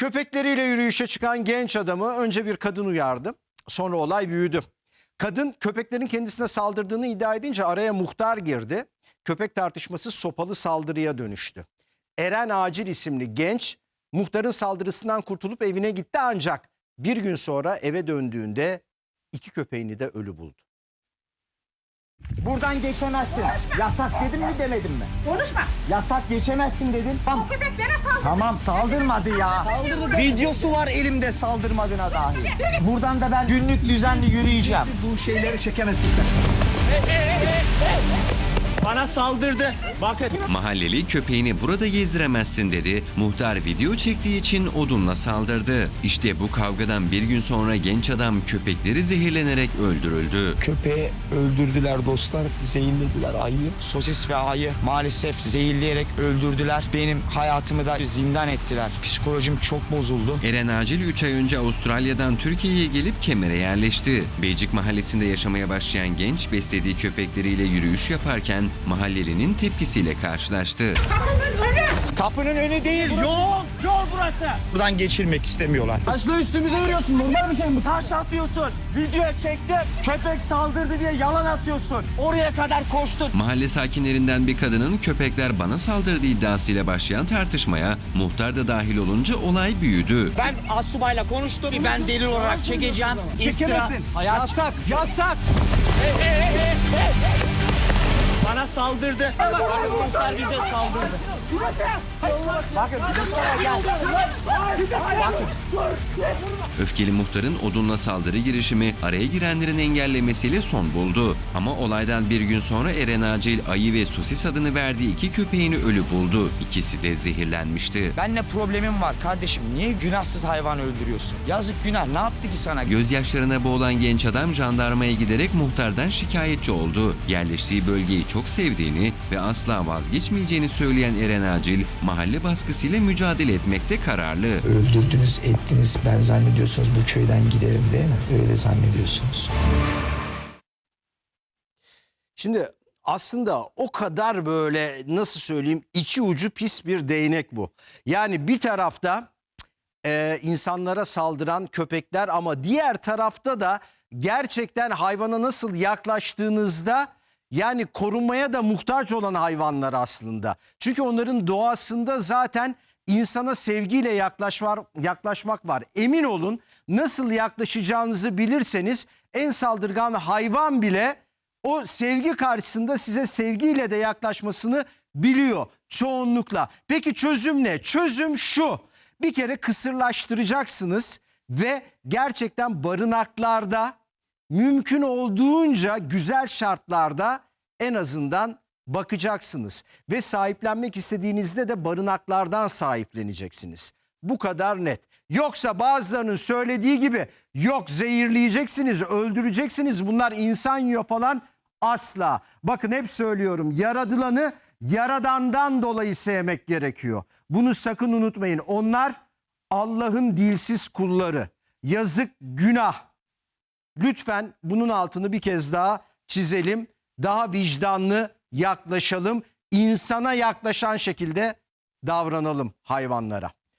Köpekleriyle yürüyüşe çıkan genç adamı önce bir kadın uyardı. Sonra olay büyüdü. Kadın köpeklerin kendisine saldırdığını iddia edince araya muhtar girdi. Köpek tartışması sopalı saldırıya dönüştü. Eren Acil isimli genç muhtarın saldırısından kurtulup evine gitti ancak bir gün sonra eve döndüğünde iki köpeğini de ölü buldu. Buradan geçemezsin. Yasak dedim mi demedim mi? Konuşma. Yasak geçemezsin dedim. Tamam. O köpek bana saldırdı. Tamam saldırmadı ya. Videosu var elimde saldırmadığına dair. Buradan da ben günlük düzenli yürüyeceğim. Bu şeyleri çekemezsin sen. Bana saldırdı. Bakın. Mahalleli köpeğini burada gezdiremezsin dedi. Muhtar video çektiği için odunla saldırdı. İşte bu kavgadan bir gün sonra genç adam köpekleri zehirlenerek öldürüldü. Köpeği öldürdüler dostlar. Zehirlediler ayıyı. Sosis ve ayı maalesef zehirleyerek öldürdüler. Benim hayatımı da zindan ettiler. Psikolojim çok bozuldu. Eren Acil 3 ay önce Avustralya'dan Türkiye'ye gelip Kemer'e yerleşti. Beycik mahallesinde yaşamaya başlayan genç beslediği köpekleriyle yürüyüş yaparken mahallelinin tepkisiyle karşılaştı. Kapının önü. Kapının önü değil yol. Yol burası. Buradan geçirmek istemiyorlar. Taşla üstümüze yürüyorsun. Normal bir şey mi bu? Taş atıyorsun. Video çektim. Köpek saldırdı diye yalan atıyorsun. Oraya kadar koştun. Mahalle sakinlerinden bir kadının köpekler bana saldırdı iddiasıyla başlayan tartışmaya muhtar da dahil olunca olay büyüdü. Ben Asubay'la konuştum. Ben delil olarak çekeceğim. İftira. Çekemezsin. Hayat Yasak, yasak. bana saldırdı. Bakın muhtar bize saldırdı. Bakın gel. Öfkeli muhtarın odunla saldırı girişimi araya girenlerin engellemesiyle son buldu. Ama olaydan bir gün sonra Eren Acil ayı ve sosis adını verdiği iki köpeğini ölü buldu. İkisi de zehirlenmişti. Benle problemim var kardeşim. Niye günahsız hayvan öldürüyorsun? Yazık günah. Ne yaptı ki sana? Gözyaşlarına boğulan genç adam jandarmaya giderek muhtardan şikayetçi oldu. Yerleştiği bölgeyi çok sevdiğini ve asla vazgeçmeyeceğini söyleyen Eren Acil mahalle baskısıyla mücadele etmekte kararlı. öldürdünüz ettiniz ben zannediyorsunuz bu köyden giderim değil mi? Öyle zannediyorsunuz. Şimdi aslında o kadar böyle nasıl söyleyeyim iki ucu pis bir değnek bu. Yani bir tarafta e, insanlara saldıran köpekler ama diğer tarafta da gerçekten hayvana nasıl yaklaştığınızda yani korunmaya da muhtaç olan hayvanlar aslında. Çünkü onların doğasında zaten insana sevgiyle yaklaşvar, yaklaşmak var. Emin olun nasıl yaklaşacağınızı bilirseniz en saldırgan hayvan bile o sevgi karşısında size sevgiyle de yaklaşmasını biliyor çoğunlukla. Peki çözüm ne? Çözüm şu. Bir kere kısırlaştıracaksınız ve gerçekten barınaklarda mümkün olduğunca güzel şartlarda en azından bakacaksınız ve sahiplenmek istediğinizde de barınaklardan sahipleneceksiniz. Bu kadar net. Yoksa bazılarının söylediği gibi yok zehirleyeceksiniz, öldüreceksiniz bunlar insan yiyor falan asla. Bakın hep söylüyorum yaradılanı yaradandan dolayı sevmek gerekiyor. Bunu sakın unutmayın. Onlar Allah'ın dilsiz kulları. Yazık günah. Lütfen bunun altını bir kez daha çizelim. Daha vicdanlı yaklaşalım. İnsana yaklaşan şekilde davranalım hayvanlara.